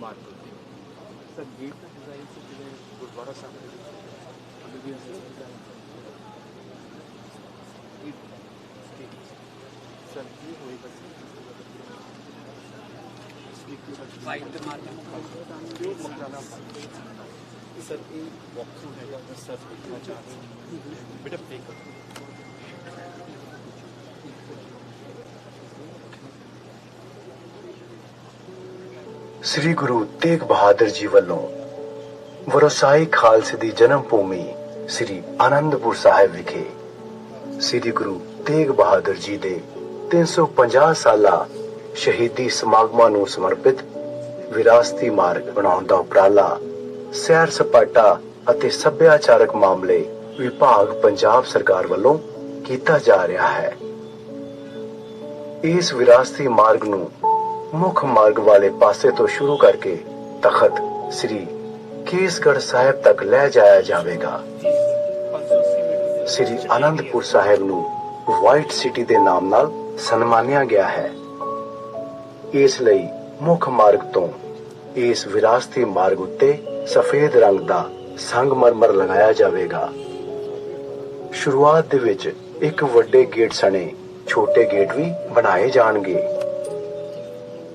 ਮਾਰਗ ਉੱਤੇ ਸਰ ਗੇਟ ਦਾ ਡਿਜ਼ਾਈਨ ਸੀ ਜਿਵੇਂ ਗੁਰਦੁਆਰਾ ਸਾਹਿਬ ਦੇ ਵਿੱਚ ਅਭੀ ਵੀ ਅਸੀਂ ਡਿਜ਼ਾਈਨ ਸਰ ਕੀ ਹੋਏਗਾ ਵਾਈਟ ਤੇ ਮਾਰਕ ਜੋ ਮਕਾਨਾ ਸਰ ਇਹ ਵਾਕਥਰੂ ਹੈਗਾ ਮੈਂ ਸ੍ਰੀ ਗੁਰੂ ਤੇਗ ਬਹਾਦਰ ਜੀ ਵੱਲੋਂ ਵਰਸਾਈ ਖਾਲਸੇ ਦੀ ਜਨਮ ਭੂਮੀ ਸ੍ਰੀ ਆਨੰਦਪੁਰ ਸਾਹਿਬ ਵਿਖੇ ਸ੍ਰੀ ਗੁਰੂ ਤੇਗ ਬਹਾਦਰ ਜੀ ਦੇ 350 ਸਾਲਾ ਸ਼ਹੀਦੀ ਸਮਾਗਮਾਂ ਨੂੰ ਸਮਰਪਿਤ ਵਿਰਾਸਤੀ ਮਾਰਗ ਬਣਾਉਣ ਦਾ ਉਪਰਾਲਾ, ਸੈਰ ਸਪਾਟਾ ਅਤੇ ਸੱਭਿਆਚਾਰਕ ਮਾਮਲੇ ਵਿਭਾਗ ਪੰਜਾਬ ਸਰਕਾਰ ਵੱਲੋਂ ਕੀਤਾ ਜਾ ਰਿਹਾ ਹੈ। ਇਸ ਵਿਰਾਸਤੀ ਮਾਰਗ ਨੂੰ ਮੁੱਖ ਮਾਰਗ ਵਾਲੇ ਪਾਸੇ ਤੋਂ ਸ਼ੁਰੂ ਕਰਕੇ ਤਖਤ ਸ੍ਰੀ ਕੇਸਗੜ ਸਾਹਿਬ ਤੱਕ ਲੈ ਜਾਇਆ ਜਾਵੇਗਾ। ਸ੍ਰੀ ਆਨੰਦਪੁਰ ਸਾਹਿਬ ਨੂੰ ਵਾਈਟ ਸਿਟੀ ਦੇ ਨਾਮ ਨਾਲ ਸਨਮਾਨਿਆ ਗਿਆ ਹੈ। ਇਸ ਲਈ ਮੁੱਖ ਮਾਰਗ ਤੋਂ ਇਸ ਵਿਰਾਸਤੀ ਮਾਰਗ ਉੱਤੇ ਸਫੇਦ ਰੰਗ ਦਾ ਸੰਗਮਰਮਰ ਲਗਾਇਆ ਜਾਵੇਗਾ। ਸ਼ੁਰੂਆਤ ਦੇ ਵਿੱਚ ਇੱਕ ਵੱਡੇ ਗੇਟ ਸਣੇ, ਛੋਟੇ ਗੇਟ ਵੀ ਬਣਾਏ ਜਾਣਗੇ।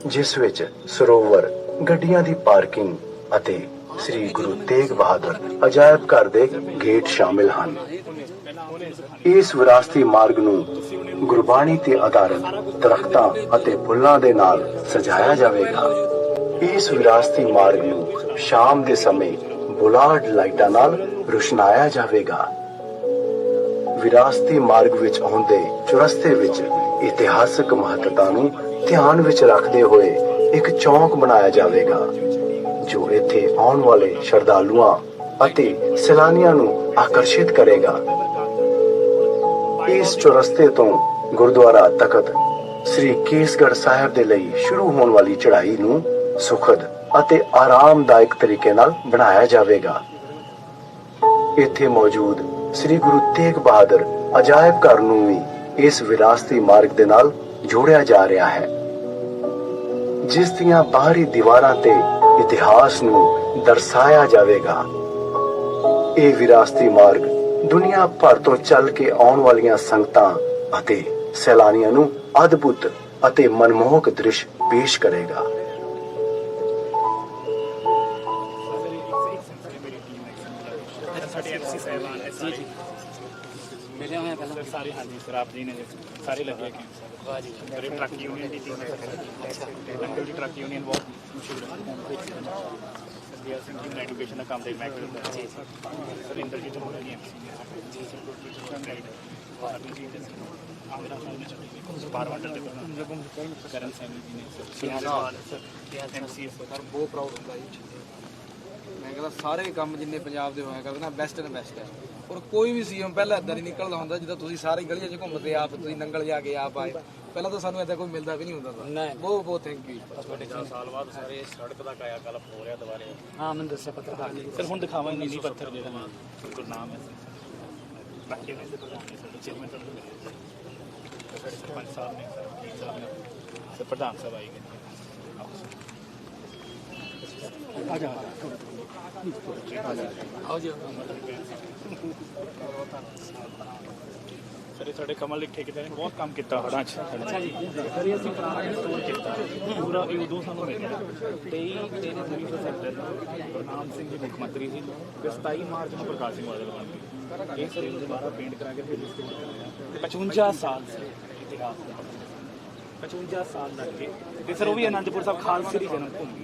ਜਿਸ ਵਿੱਚ ਸਰੋਵਰ, ਗੱਡੀਆਂ ਦੀ ਪਾਰਕਿੰਗ ਅਤੇ ਸ੍ਰੀ ਗੁਰੂ ਤੇਗ ਬਹਾਦਰ ਅਜਾਇਬ ਘਰ ਦੇ ਗੇਟ ਸ਼ਾਮਿਲ ਹਨ। ਇਸ ਵਿਰਾਸਤੀ ਮਾਰਗ ਨੂੰ ਗੁਰਬਾਣੀ ਤੇ ਆਧਾਰਿਤ ਦਰਖਤਾਂ ਅਤੇ ਫੁੱਲਾਂ ਦੇ ਨਾਲ ਸਜਾਇਆ ਜਾਵੇਗਾ। ਇਸ ਵਿਰਾਸਤੀ ਮਾਰਗ ਨੂੰ ਸ਼ਾਮ ਦੇ ਸਮੇਂ ਬੁਲਾਰਡ ਲਾਈਟਾਂ ਨਾਲ ਰੁਸ਼ਨਾਇਆ ਜਾਵੇਗਾ। ਵਿਰਾਸਤੀ ਮਾਰਗ ਵਿੱਚ ਆਉਂਦੇ ਚੁਰਸਤੇ ਵਿੱਚ ਇਤਿਹਾਸਕ ਮਹੱਤਤਾ ਨੂੰ ਧਿਆਨ ਵਿੱਚ ਰੱਖਦੇ ਹੋਏ ਇੱਕ ਚੌਂਕ ਬਣਾਇਆ ਜਾਵੇਗਾ, ਜੋ ਇੱਥੇ ਆਉਣ ਵਾਲੇ ਸ਼ਰਧਾਲੂਆਂ ਅਤੇ ਸੈਲਾਨੀਆਂ ਨੂੰ ਆਕਰਸ਼ਿਤ ਕਰੇਗਾ। ਇਸ ਚੁਰਸਤੇ ਤੋਂ ਗੁਰਦੁਆਰਾ ਤਖਤ ਸ੍ਰੀ ਕੇਸਗੜ੍ਹ ਸਾਹਿਬ ਦੇ ਲਈ ਸ਼ੁਰੂ ਹੋਣ ਵਾਲੀ ਚੜ੍ਹਾਈ ਨੂੰ ਸੁਖਦ ਅਤੇ ਆਰਾਮਦਾਇਕ ਤਰੀਕੇ ਨਾਲ ਬਣਾਇਆ ਜਾਵੇਗਾ। ਇੱਥੇ ਮੌਜੂਦ ਸ੍ਰੀ ਗੁਰੂ ਤੇਗ ਬਹਾਦਰ ਅਜਾਇਬ ਘਰ ਨੂੰ ਵੀ ਇਸ ਵਿਰਾਸਤੀ ਮਾਰਗ ਦੇ ਨਾਲ ਜੋੜਿਆ ਜਾ ਰਿਹਾ ਹੈ। ਜਿਸ ਦੀਆਂ ਬਾਹਰੀ ਦੀਵਾਰਾਂ ਤੇ ਇਤਿਹਾਸ ਨੂੰ ਦਰਸਾਇਆ ਜਾਵੇਗਾ। ਇਹ ਵਿਰਾਸਤੀ ਮਾਰਗ ਦੁਨੀਆ ਭਰ ਤੋਂ ਚੱਲ ਕੇ ਆਉਣ ਵਾਲੀਆਂ ਸੰਗਤਾਂ ਅਤੇ ਸੈਲਾਨੀਆਂ ਨੂੰ ਅਦਭੁਤ ਅਤੇ ਮਨਮੋਹਕ ਦ੍ਰਿਸ਼ ਪੇਸ਼ ਕਰੇਗਾ। ਸਰ ਹਾਂਜੀ ਸਰ ਆਪ ਜੀ ਨੇ ਸਾਰੇ ਲੱਗੇ ਹੋਏ ਵਾਹ ਜੀ ਮੇਰੇ ਟਰੱਕ ਯੂਨੀਅਨ ਦੀ ਟੀਮ ਹੈ। ਲੰਗਰ ਦੀ ਟਰੱਕ ਯੂਨੀਅਨ ਬਹੁਤ ਮਸ਼ਹੂਰ ਹੈ। ਸਰਦੀਆ ਸਿੰਘ ਜੀ ਐਜੂਕੇਸ਼ਨ ਦਾ ਕੰਮ ਦੇ ਮੈਂ ਕਰਦਾ ਜੀ ਸਰ ਇੰਦਰਜੀਤ ਹੋਣਾ ਜੀ ਐਮਸੀ ਜੀ ਜੀ ਵਾਹ ਜੀ ਆਮਰਾ ਸਾਹਿਬ ਨੇ। ਚਲੇ ਬਾਰ ਵੰਡਰ ਦੇ ਕਰਨ ਸੈਣੀ ਜੀ ਨੇ। ਸਰ ਐਮਸੀ ਸਰ ਬਹੁਤ ਪ੍ਰਾਊਡ ਹੁੰਦਾ ਜੀ। ਮੈਂ ਕਹਿੰਦਾ ਸਾਰੇ ਕੰਮ ਜਿੰਨੇ ਪੰਜਾਬ ਦੇ ਹੋਇਆ ਕਰਦੇ ਨਾ ਬੈਸਟ ਐਂਡ ਬੈਸਟ ਹੈ। ਔਰ ਕੋਈ ਵੀ ਸੀਐਮ ਪਹਿਲਾਂ ਇਦਾਂ ਨਹੀਂ ਨਿਕਲਦਾ ਹੁੰਦਾ ਜਿੱਦਾਂ ਤੁਸੀਂ ਸਾਰੇ ਗਲੀਆਂ 'ਚ ਘੁੰਮਦੇ ਆਪ ਤੁਸੀਂ ਨੰਗਲ ਜਾ ਕੇ ਆਪ ਆਏ। ਪਹਿਲਾਂ ਤਾਂ ਸਾਨੂੰ ਇਦਾਂ ਕੋਈ ਮਿਲਦਾ ਵੀ ਨਹੀਂ ਹੁੰਦਾ ਸੀ। ਬਹੁਤ ਬਹੁਤ ਥੈਂਕ ਯੂ ਤੁਹਾਡੇ 4 ਸਾਲ ਬਾਅਦ ਸਾਰੇ ਸੜਕ ਦਾ ਕਾਇਆ ਕਲਪ ਹੋ ਰਿਹਾ ਦੁਬਾਰੇ। ਹਾਂ ਮੈਨੂੰ ਦੱਸਿਆ ਪੱਤਰਕਾਰ ਨੇ। ਸਰ ਹੁਣ ਦਿਖਾਵਾਂਗੇ ਨੀਲੀ ਪੱਥਰ ਜਿਹੜਾ ਗੁਰਨਾਮ ਹੈ। ਬਾਕੀ ਨੇ ਸਾਡੇ ਚੇਅਰਮੈਨ ਸਾਹਿਬ ਨੇ ਸਾਡੇ ਸਰਪੰਚ ਸਾਹਿਬ ਨੇ ਸਾਹਿਬ ਨੇ ਸਰ ਪ੍ਰਧਾਨ ਸਾਹਿਬ ਆਏ ਸਰ, ਇਹ ਸਾਡੇ ਕਮਲ ਲਿਖ ਠੇਕੇਦਾਰ ਨੇ, ਬਹੁਤ ਕੰਮ ਕੀਤਾ ਹੜਾਂ 'ਚ। ਅੱਛਾ ਜੀ। ਸਰ ਇਹ ਅਸੀਂ ਸਟੋਰ ਕੀਤਾ। ਪੂਰਾ ਇਹ ਉਦੋਂ ਸਾਨੂੰ ਮਿਲਿਆ 23 ਤੇ 19 ਸੈਕਟਰ ਗੁਰਨਾਮ ਸਿੰਘ ਜੀ ਮੁੱਖ ਮੰਤਰੀ ਸੀ। ਤੇ 27 ਮਾਰਚ ਨੂੰ ਪ੍ਰਕਾਸ਼ ਸਿੰਘ ਬਾਦਲ ਬਣ ਗਏ। ਇਹ ਸਰ ਦੁਬਾਰਾ ਪੇਂਟ ਕਰਾ ਕੇ ਫਿਰ ਰਿਸਟੋਰ ਕਰਾਇਆ। 55 ਸਾਲ ਇਤਿਹਾਸ 55 ਸਾਲ ਲੱਗ ਗਏ। ਤੇ ਸਰ ਉਹ ਵੀ ਅਨੰਦਪੁਰ ਸਾਹਿਬ ਖਾਲਸੇ ਦੀ ਜਨਮ ਭੂਮੀ।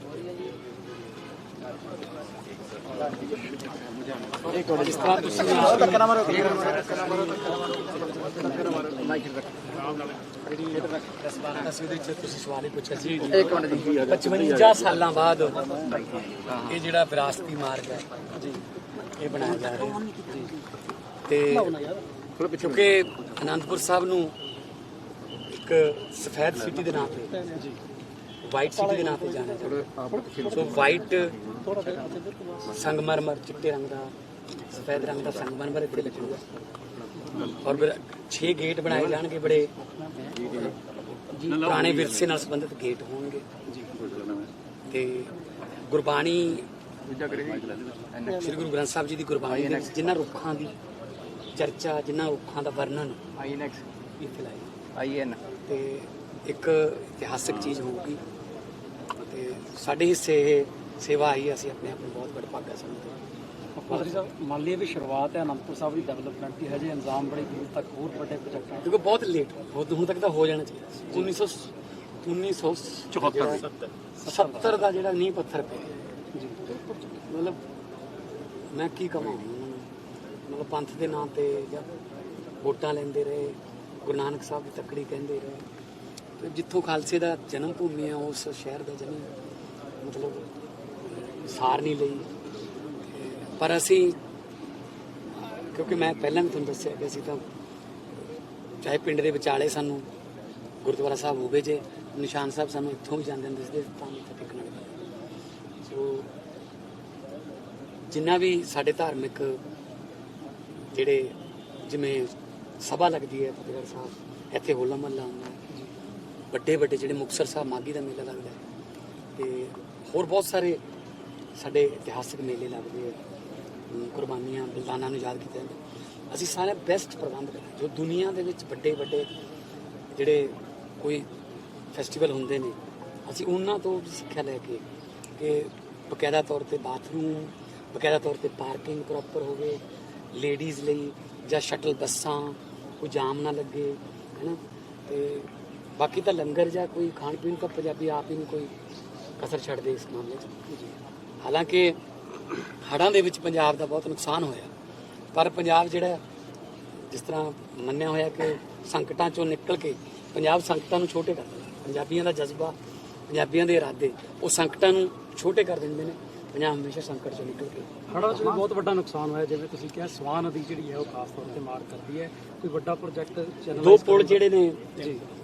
ਜਿਸ ਤਰ੍ਹਾਂ ਤੁਸੀਂ ਤਸਵੀਰ ਵਿੱਚ ਤੁਸੀਂ ਸਵਾਲ ਹੀ ਪੁੱਛਿਆ ਸੀ ਇੱਕ ਮਿੰਟ ਜੀ 55 ਸਾਲਾਂ ਬਾਅਦ ਇਹ ਜਿਹੜਾ ਵਿਰਾਸਤੀ ਮਾਰਗ ਹੈ ਜੀ ਇਹ ਬਣਾਇਆ ਜਾ ਰਿਹਾ ਹੈ। ਤੇ ਕਿਉਂਕਿ ਅਨੰਦਪੁਰ ਸਾਹਿਬ ਨੂੰ ਇੱਕ ਸਫੈਦ ਸਿਟੀ ਦੇ ਨਾਮ ਤੇ ਵਾਈਟ ਸਿਟੀ ਦੇ ਨਾਮ ਤੇ ਜਾਣਿਆ ਜਾਂਦਾ ਸੋ ਵਾਈਟ ਸੰਗਮਰਮਰ ਚਿੱਟੇ ਰੰਗ ਦਾ ਸਫੈਦ ਰੰਗ ਦਾ ਸੰਗਮਰਮਰ ਇੱਥੇ ਲੱਗੂਗਾ ਔਰ ਫਿਰ 6 ਗੇਟ ਬਣਾਏ ਜਾਣਗੇ ਬੜੇ ਪੁਰਾਣੇ ਵਿਰਸੇ ਨਾਲ ਸੰਬੰਧਿਤ ਗੇਟ ਹੋਣਗੇ। ਤੇ ਗੁਰਬਾਣੀ ਸ੍ਰੀ ਗੁਰੂ ਗ੍ਰੰਥ ਸਾਹਿਬ ਜੀ ਦੀ ਗੁਰਬਾਣੀ ਦੇ ਵਿੱਚ ਜਿਨ੍ਹਾਂ ਰੁੱਖਾਂ ਦੀ ਚਰਚਾ ਜਿਨ੍ਹਾਂ ਰੁੱਖਾਂ ਦਾ ਵਰਣਨ ਆਈਨੈਕਸ ਇੱਥੇ ਲਾਇਆ ਆਈਐਨ ਤੇ ਇੱਕ ਇਤਿਹਾਸਕ ਚੀਜ਼ ਹੋਊਗੀ। ਤੇ ਸਾਡੇ ਹਿੱਸੇ ਇਹ ਸੇਵਾ ਆਈ ਅਸੀਂ ਆਪਣੇ ਆਪ ਨੂੰ ਬਹੁਤ ਬੜਾ ਭਾਗਾ ਸਮਝਦੇ ਹਾਂ। ਮੰਤਰੀ ਸਾਹਿਬ ਮੰਨ ਲਈਏ ਵੀ ਸ਼ੁਰੂਆਤ ਹੈ ਅਨੰਦਪੁਰ ਸਾਹਿਬ ਦੀ ਡਿਵੈਲਪਮੈਂਟ ਦੀ ਹਜੇ ਇੰਤਜ਼ਾਮ ਬੜੇ ਦੂਰ ਤੱਕ ਹੋਰ ਵੱਡੇ ਪ੍ਰੋਜੈਕਟਾਂ ਕਿਉਂਕਿ ਬਹੁਤ ਲੇਟ ਬਹੁਤ ਹੁਣ ਤੱਕ ਤਾਂ ਹੋ ਜਾਣਾ ਚਾਹੀਦਾ। 1900 1974 70 ਦਾ ਜਿਹੜਾ ਨੀਂਹ ਪੱਥਰ ਪਿਆ। ਜੀ। ਮਤਲਬ ਮੈਂ ਕੀ ਕਹਾਂ ਮਤਲਬ ਪੰਥ ਦੇ ਨਾਂ ਤੇ ਜਾਂ ਵੋਟਾਂ ਲੈਂਦੇ ਰਹੇ ਗੁਰੂ ਨਾਨਕ ਸਾਹਿਬ ਦੀ ਤੱਕੜੀ ਕਹਿੰਦੇ ਰਹੇ। ਜਿੱਥੋਂ ਖਾਲਸੇ ਦਾ ਜਨਮ ਭੂਮੀ ਹੈ ਉਸ ਸ਼ਹਿਰ ਦਾ ਜਨਮ, ਮਤਲਬ, ਸਾਰ ਨਹੀਂ ਲਈ। ਪਰ ਅਸੀਂ, ਕਿਉਂਕਿ ਮੈਂ ਪਹਿਲਾਂ ਵੀ ਤੁਹਾਨੂੰ ਦੱਸਿਆ ਕਿ ਅਸੀਂ ਤਾਂ ਚਾਹੇ ਪਿੰਡ ਦੇ ਵਿਚਾਲੇ ਸਾਨੂੰ ਗੁਰਦੁਆਰਾ ਸਾਹਿਬ ਹੋਵੇ ਜੇ, ਨਿਸ਼ਾਨ ਸਾਹਿਬ ਸਾਨੂੰ ਇੱਥੋਂ ਵੀ ਜਾਂਦੇ ਹੁੰਦੇ ਸੀ ਤਾਂ ਮੱਥਾ ਟੇਕਣ ਵਾਲੇ ਸੋ, ਜਿੰਨਾ ਵੀ ਸਾਡੇ ਧਾਰਮਿਕ ਜਿਹੜੇ ਜਿਵੇਂ ਸਭਾ ਲੱਗਦੀ ਹੈ, ਫਤਿਹਗੜ੍ਹ ਸਾਹਿਬ, ਇੱਥੇ ਹੋਲਾ ਮਹੱਲਾ ਹੁੰਦਾ ਵੱਡੇ ਵੱਡੇ ਜਿਹੜੇ ਮੁਕਤਸਰ ਸਾਹਿਬ ਮਾਗੀ ਦਾ ਮੇਲਾ ਲੱਗਦਾ ਹੈ ਤੇ ਹੋਰ ਬਹੁਤ ਸਾਰੇ ਸਾਡੇ ਇਤਿਹਾਸਿਕ ਮੇਲੇ ਲੱਗਦੇ ਆ। ਕੁਰਬਾਨੀਆਂ ਬਲਿਦਾਨਾਂ ਨੂੰ ਯਾਦ ਕੀਤਾ ਜਾਂਦਾ। ਅਸੀਂ ਸਾਰੇ ਬੈਸਟ ਪ੍ਰਬੰਧ ਕਰਾਂਗੇ। ਜੋ ਦੁਨੀਆ ਦੇ ਵਿੱਚ ਵੱਡੇ ਵੱਡੇ ਜਿਹੜੇ ਕੋਈ ਫੈਸਟੀਵਲ ਹੁੰਦੇ ਨੇ, ਅਸੀਂ ਉਹਨਾਂ ਤੋਂ ਵੀ ਸਿੱਖਿਆ ਲੈ ਕੇ ਕਿ ਬਕਾਇਦਾ ਤੌਰ ਤੇ ਬਾਥਰੂਮ ਬਕਾਇਦਾ ਤੌਰ ਤੇ ਪਾਰਕਿੰਗ ਪ੍ਰੋਪਰ ਹੋਵੇ ਲੇਡੀਜ਼ ਲਈ ਜਾਂ ਸ਼ਟਲ ਬੱਸਾਂ, ਕੋਈ ਜਾਮ ਨਾ ਲੱਗੇ ਹੈਨਾ ਤੇ ਬਾਕੀ ਤਾਂ ਲੰਗਰ ਜਾਂ ਕੋਈ ਖਾਣ ਪੀਣ ਤਾਂ ਪੰਜਾਬੀ ਆਪ ਹੀ ਨਹੀਂ ਕੋਈ ਕਸਰ ਛੱਡਦੇ ਇਸ ਮਾਮਲੇ 'ਚ। ਹਾਲਾਂਕਿ ਹੜ੍ਹਾਂ ਦੇ ਵਿੱਚ ਪੰਜਾਬ ਦਾ ਬਹੁਤ ਨੁਕਸਾਨ ਹੋਇਆ। ਪਰ ਪੰਜਾਬ ਜਿਹੜਾ ਜਿਸ ਤਰ੍ਹਾਂ ਮੰਨਿਆ ਹੋਇਆ ਕਿ ਸੰਕਟਾਂ ਚੋਂ ਨਿਕਲ ਕੇ ਪੰਜਾਬ ਸੰਕਟਾਂ ਨੂੰ ਛੋਟੇ ਕਰ ਦਿੰਦਾ। ਪੰਜਾਬੀਆਂ ਦਾ ਜਜ਼ਬਾ ਪੰਜਾਬੀਆਂ ਦੇ ਇਰਾਦੇ ਉਹ ਸੰਕਟਾਂ ਨੂੰ ਛੋਟੇ ਕਰ ਦਿੰਦੇ ਨੇ। ਪੰਜਾਬ ਹਮੇਸ਼ਾ ਸੰਕਟ ਚੋਂ ਨਿਕਲ ਕੇ ਹੜ੍ਹਾਂ 'ਚ ਵੀ ਬਹੁਤ ਵੱਡਾ ਨੁਕਸਾਨ ਹੋਇਆ ਜਿਵੇਂ ਤੁਸੀਂ ਕਿਹਾ ਸਵਾਨ ਨਦੀ ਜਿਹੜੀ ਹੈ ਉਹ ਖਾਸ ਤੌਰ ਤੇ ਮਾਰ ਕਰਦੀ ਹੈ। ਕੋਈ ਵੱਡਾ ਪ੍ਰੋਜੈਕਟ ਚੈਨਲ ਦੋ ਪੁਲ ਜਿਹੜੇ ਨੇ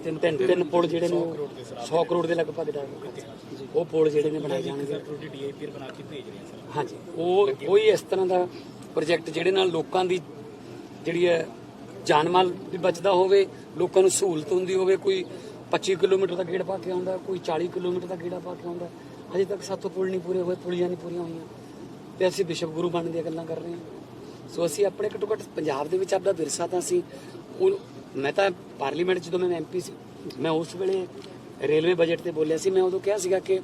ਤਿੰਨ ਤਿੰਨ ਤਿੰਨ ਪੁਲ ਜਿਹੜੇ ਨੇ ਉਹ 100 ਕਰੋੜ ਦੇ ਲਗਭਗ ਦਾ ਉਹ ਪੁਲ ਜਿਹੜੇ ਨੇ ਬਣਾਏ ਜਾਣਗੇ। ਤੁਹਾਡੀ ਡੀਆਈਪੀ ਬਣਾ ਕੇ ਭੇਜ ਰਹੇ ਸਰ। ਹਾਂਜੀ। ਉਹ ਕੋਈ ਇਸ ਤਰ੍ਹਾਂ ਦਾ ਪ੍ਰੋਜੈਕਟ ਜਿਹੜੇ ਨਾਲ ਲੋਕਾਂ ਦੀ ਜਿਹੜੀ ਹੈ ਜਾਨ ਮਾਲ ਵੀ ਬਚਦਾ ਹੋਵੇ ਲੋਕਾਂ ਨੂੰ ਸਹੂਲਤ ਹੁੰਦੀ ਹੋਵੇ ਕੋਈ 25 ਕਿਲੋਮੀਟਰ ਦਾ ਗੇੜ ਪਾ ਕੇ ਆਉਂਦਾ ਕੋਈ 40 ਕਿਲੋਮੀਟਰ ਦਾ ਗੇੜਾ ਪਾ ਕੇ ਆਉਂਦਾ ਹਜੇ ਤੱਕ ਸਾਤੋਂ ਪੁਲ ਨਹੀਂ ਪੂਰੇ ਹੋਏ, ਪੁਲੀਆਂ ਨਹੀਂ ਪੂਰੀਆਂ ਹੋਈਆਂ। ਤੇ ਅਸੀਂ ਵਿਸ਼ਵ ਗੁਰੂ ਬਣਨ ਦੀਆਂ ਗੱਲਾਂ ਕਰ ਰਹੇ ਹਾਂ। ਸੋ ਅਸੀਂ ਆਪਣੇ ਘੱਟੋ ਘੱਟ ਪੰਜਾਬ ਦੇ ਵਿੱਚ ਆਪਦਾ ਵਿਰਸਾ ਤਾਂ ਅਸੀਂ ਉਹ ਮੈਂ ਤਾਂ ਪਾਰਲੀਮੈਂਟ ਜਦੋਂ ਮੈਂ ਐਮਪੀ ਸੀ, ਮੈਂ ਉਸ ਵੇਲੇ ਰੇਲਵੇ ਬਜਟ ਤੇ ਬੋਲਿਆ ਸੀ। ਮੈਂ ਉਦੋਂ ਕਿਹਾ ਸੀਗਾ ਕਿ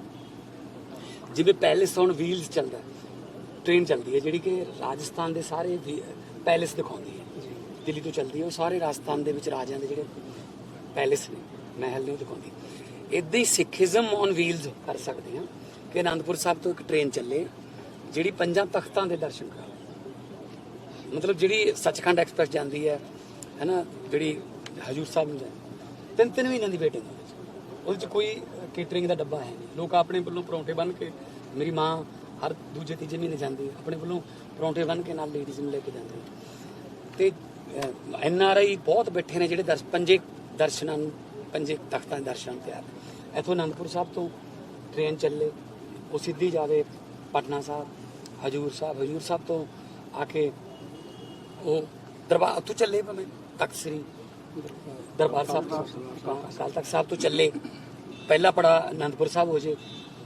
ਜਿਵੇਂ ਪੈਲੇਸ ਹੁਣ ਵੀਲਸ ਚੱਲਦਾ ਟ੍ਰੇਨ ਚੱਲਦੀ ਹੈ, ਜਿਹੜੀ ਕਿ ਰਾਜਸਥਾਨ ਦੇ ਸਾਰੇ ਪੈਲੇਸ ਦਿਖਾਉਂਦੀ ਹੈ। ਦਿੱਲੀ ਤੋਂ ਚੱਲਦੀ ਹੈ, ਉਹ ਸਾਰੇ ਰਾਜਸਥਾਨ ਦੇ ਵਿੱਚ ਰਾਜਿਆਂ ਦੇ ਜਿਹੜੇ ਪੈਲੇਸ ਨੇ, ਮਹਿਲ ਨੇ ਉਹ ਦਿਖਾਉਂਦੀ ਇਦਾਂ ਹੀ ਸਿੱਖੀਜ਼ਮ ਔਨ ਵੀਲਸ ਕਰ ਸਕਦੇ ਹਾਂ ਕਿ ਅਨੰਦਪੁਰ ਸਾਹਿਬ ਤੋਂ ਇੱਕ ਟ੍ਰੇਨ ਚੱਲੇ, ਜਿਹੜੀ ਪੰਜਾਂ ਤਖਤਾਂ ਦੇ ਦਰਸ਼ਨ ਕਰਾਵੇ ਮਤਲਬ ਜਿਹੜੀ ਸੱਚਖੰਡ ਐਕਸਪ੍ਰੈਸ ਜਾਂਦੀ ਹੈ, ਹੈਨਾ, ਜਿਹੜੀ ਹਜੂਰ ਸਾਹਿਬ ਨੂੰ ਜਾਂਦੀ ਤਿੰਨ ਤਿੰਨ ਮਹੀਨਿਆਂ ਦੀ ਵੇਟਿੰਗ ਉਹਦੇ ਚ ਕੋਈ ਕੇਟਰਿੰਗ ਦਾ ਡੱਬਾ ਹੈ ਨਹੀਂ। ਲੋਕ ਆਪਣੇ ਵੱਲੋਂ ਪਰੌਂਠੇ ਬੰਨ ਕੇ, ਮੇਰੀ ਮਾਂ ਹਰ ਦੂਜੇ, ਤੀਜੇ ਮਹੀਨੇ ਜਾਂਦੀ ਆਪਣੇ ਵੱਲੋਂ ਪਰੌਂਠੇ ਬੰਨ ਕੇ ਨਾਲ ਲੇਡੀਜ਼ ਨੂੰ ਲੈ ਕੇ ਜਾਂਦੀ ਹੈ। ਤੇ ਐਨ ਆਰ ਆਈ ਬਹੁਤ ਬੈਠੇ ਨੇ ਜਿਹੜੇ ਦਰਸ਼, ਪੰਜੇ ਦਰਸ਼ਨਾਂ ਨੂੰ ਪੰਜੇ ਤਖਤਾਂ ਦੇ ਦਰਸ਼ਨ ਤਿਆਰ ਨੇ ਇੱਥੋਂ ਅਨੰਦਪੁਰ ਸਾਹਿਬ ਤੋਂ ਟ੍ਰੇਨ ਚੱਲੇ, ਉਹ ਸਿੱਧੀ ਜਾਵੇ ਪਟਨਾ ਸਾਹਿਬ, ਹਜੂਰ ਸਾਹਿਬ ਹਜੂਰ ਸਾਹਿਬ ਤੋਂ ਆ ਕੇ ਉਹ ਦਰਬਾਰ ਉੱਥੋਂ ਚੱਲੇ ਭਾਵੇਂ ਤਖਤ ਸ੍ਰੀ ਦਰਬਾਰ ਸਾਹਿਬ ਤੋਂ। ਅਕਾਲ ਤਖਤ ਸਾਹਿਬ ਤੋਂ ਚੱਲੇ। ਪਹਿਲਾ ਪੜਾ ਅਨੰਦਪੁਰ ਸਾਹਿਬ ਹੋ ਜੇ,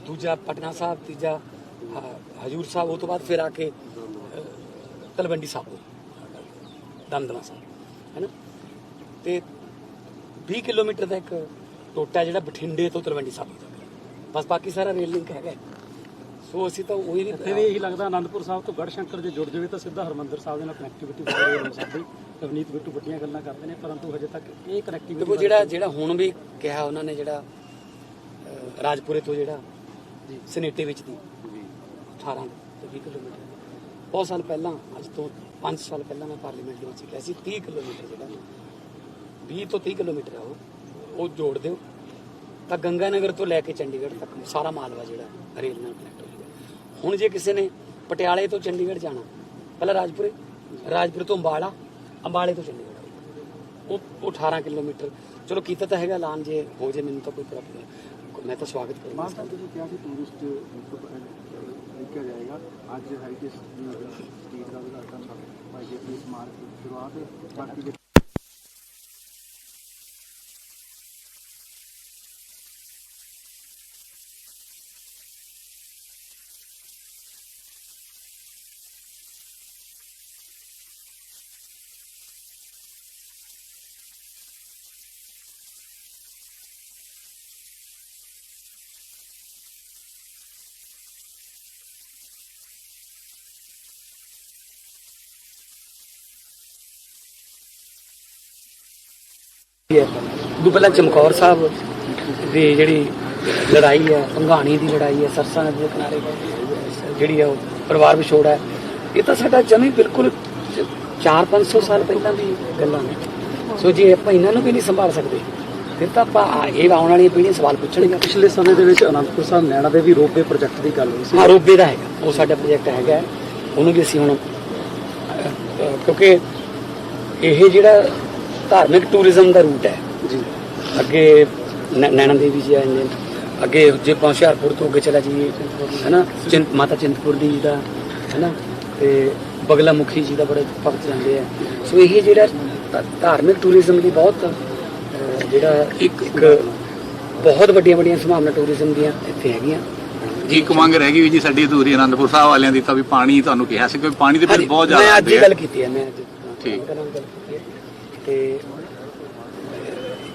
ਦੂਜਾ ਪਟਨਾ ਸਾਹਿਬ, ਤੀਜਾ, ਹ- ਹਜੂਰ ਸਾਹਿਬ, ਉਹ ਤੋਂ ਬਾਅਦ ਫਿਰ ਆ ਕੇ ਤਲਵੰਡੀ ਸਾਹਿਬ ਹੋ ਦਮਦਮਾ ਸਾਹਿਬ ਹੈਨਾ ਤੇ 20 ਕਿਲੋਮੀਟਰ ਦਾ ਇੱਕ ਟੋਟਾ ਜਿਹੜਾ ਬਠਿੰਡੇ ਤੋਂ ਤਲਵੰਡੀ ਸਾਹਿਬ ਤੱਕ ਬਸ ਬਾਕੀ ਸਾਰਾ ਰੇਲ ਲਿੰਕ ਹੈਗਾ ਹੈ। ਸੋ ਅਸੀਂ ਤਾਂ ਉਹੀ ਇੱਥੇ ਨਹੀਂ ਵੀ ਇਹੀ ਲੱਗਦਾ ਆਨੰਦਪੁਰ ਸਾਹਿਬ ਤੋਂ ਗੜਸ਼ੰਕਰ ਜੇ ਜੁੜ ਜਾਵੇ ਤਾਂ ਸਿੱਧਾ ਹਰਮੰਦਰ ਸਾਹਿਬ ਦੇ ਨਾਲ ਕਨੈਕਟੀਵਿਟੀ ਬਹੁਤ ਹੋ ਸਕਦੀ ਰਵਨੀਤ ਬਿੱਟੂ ਵੱਡੀਆਂ ਗੱਲਾਂ ਕਰਦੇ ਨੇ ਪਰੰਤੂ ਹਜੇ ਤੱਕ ਇਹ ਕਨੈਕਟੀਵਿਟੀ ਦੇਖੋ ਜਿਹੜਾ ਜਿਹੜਾ ਹੁਣ ਵੀ ਕਿਹਾ ਉਹਨਾਂ ਨੇ ਜਿਹੜਾ ਰਾਜਪੁਰੇ ਤੋਂ ਜਿਹੜਾ ਸਨੇਟੇ ਵਿੱਚ ਦੀ 18 ਤੋਂ 20 ਕਿਲੋਮੀਟਰ। ਬਹੁਤ ਸਾਲ ਪਹਿਲਾਂ ਅੱਜ ਤੋਂ 5 ਸਾਲ ਪਹਿਲਾਂ ਮੈਂ ਪਾਰਲੀਮੈਂਟ ਦੇ ਵਿੱਚ ਕਿਹਾ ਸੀ 30 ਕਿਲੋਮੀਟਰ ਜਿਹੜਾ 20 ਤੋਂ 30 ਕਿਲੋਮੀਟਰ ਆ ਉਹ। ਉਹ ਜੋੜ ਦਿਓ। ਤਾਂ ਗੰਗਾ ਨਗਰ ਤੋਂ ਲੈ ਕੇ ਚੰਡੀਗੜ੍ਹ ਤੱਕ ਸਾਰਾ ਮਾਲਵਾ ਜਿਹੜਾ ਰੇਲ ਨਾਲ ਕਨੈਕਟ ਹੋ ਜਾਊਗਾ ਹੁਣ ਜੇ ਕਿਸੇ ਨੇ ਪਟਿਆਲੇ ਤੋਂ ਚੰਡੀਗੜ੍ਹ ਜਾਣਾ, ਪਹਿਲਾਂ ਰਾਜਪੁਰੇ, ਰਾਜਪੁਰ ਤੋਂ ਅੰਬਾਲਾ, ਅੰਬਾਲੇ ਤੋਂ ਚੰਡੀਗੜ੍ਹ। ਉਹ ਉਹ 18 ਕਿਲੋਮੀਟਰ। ਚਲੋ ਕੀਤਾ ਤਾਂ ਹੈਗਾ, ਐਲਾਨ ਜੇ ਹੋ ਜੇ, ਮੈਨੂੰ ਤਾਂ ਕੋਈ ਪ੍ਰੋਬਲਮ ਮੈਂ ਤਾਂ ਸਵਾਗਤ ਕਰੂੰਗਾ। ਮਾਨ ਸਾਹਿਬ, ਤੁਸੀਂ ਕਿਹਾ ਸੀ ਟੂਰਿਸਟ ਲਿਖਿਆ ਜਾਏਗਾ। ਅੱਜ ਹੈਰੀਟੇਜ ਸਟੇਟ ਦਾ ਉਦਘਾਟਨ ਭਾਈ ਜੇਪੀ ਸਮਾਰਕ ਸ਼ੁਰੂਆਤ ਬਾਕੀ ਦੇ ਪਹਿਲਾਂ ਚਮਕੌਰ ਸਾਹਿਬ ਦੀ ਜਿਹੜੀ ਲੜਾਈ ਹੈ ਭੰਗਾਣੀ ਦੀ ਲੜਾਈ ਹੈ ਸਰਸਾ ਨਦੀ ਦੇ ਕਿਨਾਰੇ ਜਿਹੜੀ ਹੈ ਉਹ ਪਰਿਵਾਰ ਵਿਛੋੜਾ ਹੈ। ਇਹ ਤਾਂ ਸਾਡਾ ਜਮੀ ਬਿਲਕੁਲ 4-500 ਸਾਲ ਪਹਿਲਾਂ ਦੀ ਗੱਲਾਂ ਨੇ। ਸੋ ਜੇ ਆਪਾਂ ਇਹਨਾਂ ਨੂੰ ਵੀ ਨਹੀਂ ਸੰਭਾਲ ਸਕਦੇ। ਫਿਰ ਤਾਂ ਆਪਾਂ ਇਹ ਆਉਣ ਵਾਲੀਆਂ ਪੀੜ੍ਹੀਆਂ ਸਵਾਲ ਪੁੱਛਣਗੀਆਂ ਪਿਛਲੇ ਸਮੇਂ ਦੇ ਵਿੱਚ ਅਨੰਦਪੁਰ ਸਾਹਿਬ ਨੈਣਾ ਦੇ ਵੀ ਰੋਪਵੇ ਪ੍ਰੋਜੈਕਟ ਦੀ ਗੱਲ ਹੋਈ ਸੀ। ਹਾਂ ਰੋਬੇ ਦਾ ਹੈਗਾ। ਉਹ ਸਾਡਾ ਪ੍ਰੋਜੈਕਟ ਹੈਗਾ। ਉਹਨੂੰ ਵੀ ਅਸੀਂ ਹੁਣ ਕਿਉਂਕਿ ਇਹ ਜਿਹੜਾ ਧਾਰਮਿਕ ਟੂਰਿਜ਼ਮ ਦਾ ਰੂਟ ਹੈ। ਜੀ। ਅੱਗੇ ਨੈ- ਨੈਣਾ ਦੇਵੀ ਜੀ ਆ ਜਾਂਦੇ ਨੇ। ਅੱਗੇ ਜੇ ਆਪਾਂ ਹੁਸ਼ਿਆਰਪੁਰ ਤੋਂ ਅੱਗੇ ਚਲਾ ਜਾਈਏ ਹੈਨਾ? ਚਿੰਤ ਮਾਤਾ ਚਿੰਤਪੁਰਨੀ ਜੀ ਦਾ ਹੈਨਾ? ਤੇ ਬਗਲਾ ਮੁਖੀ ਜੀ ਦਾ ਬੜੇ ਭਗਤ ਜਾਂਦੇ ਆ। ਸੋ ਇਹ ਜਿਹੜਾ ਧਾਰਮਿਕ ਟੂਰਿਜ਼ਮ ਦੀ ਬਹੁਤ ਜਿਹੜਾ ਇੱਕ ਇੱਕ ਬਹੁਤ ਵੱਡੀਆਂ ਵੱਡੀਆਂ ਸੰਭਾਵਨਾ ਟੂਰਿਜ਼ਮ ਦੀਆਂ ਇੱਥੇ ਹੈਗੀਆਂ। ਇੱਕ ਮੰਗ ਰਹਿ ਗਈ ਵੀ ਜੀ ਸਾਡੀ ਅਧੂਰੀ ਆਨੰਦਪੁਰ ਸਾਹਿਬ ਵਾਲਿਆਂ ਦੀ ਤਾਂ ਵੀ ਪਾਣੀ ਤੁਹਾਨੂੰ ਕਿਹਾ ਸੀ ਕਿ ਪਾਣੀ ਦੇ ਬਹੁਤ ਮੈਂ ਜ਼ਿਆਦਾ ਅੱਜ ਹੀ ਆ। ਗੱਲ ਕੀਤੀ ਹੈ ਮੈਂ ਅੱਜ। ਠੀਕ। ਤੇ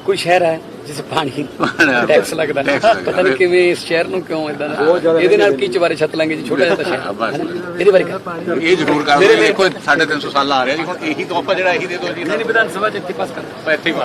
ਕੋਈ ਸ਼ਹਿਰ ਹੈ ਜਿਸ ਪਾਣੀ ਟੈਕਸ ਲੱਗਦਾ ਪਤਾ ਨਹੀਂ ਕਿਵੇਂ ਇਸ ਸ਼ਹਿਰ ਨੂੰ ਕਿਉਂ ਇਦਾਂ ਇਹਦੇ ਨਾਲ ਕੀ ਚਵਾਰੇ ਛੱਤ ਲਾਂਗੇ ਜੀ? ਛੋਟਾ ਜਿਹਾ ਤਾਂ ਸ਼ਹਿਰ? ਇਹਦੇ ਬਾਰੇ ਇਹ ਜ਼ਰੂਰ ਕਰ ਦਿਓ ਦੇਖੋ 350 ਸਾਲ ਆ ਰਿਹਾ ਜੀ। ਹੁਣ ਇਹੀ ਤੋਹਫਾ ਜਿਹੜਾ ਇਹੀ ਦੇ ਦਿਓ ਜੀ। ਨਹੀਂ ਵਿਧਾਨ ਸਭਾ ਚ ਇੱਥੇ ਪਾਸ ਕਰ ਇੱਥੇ ਹੀ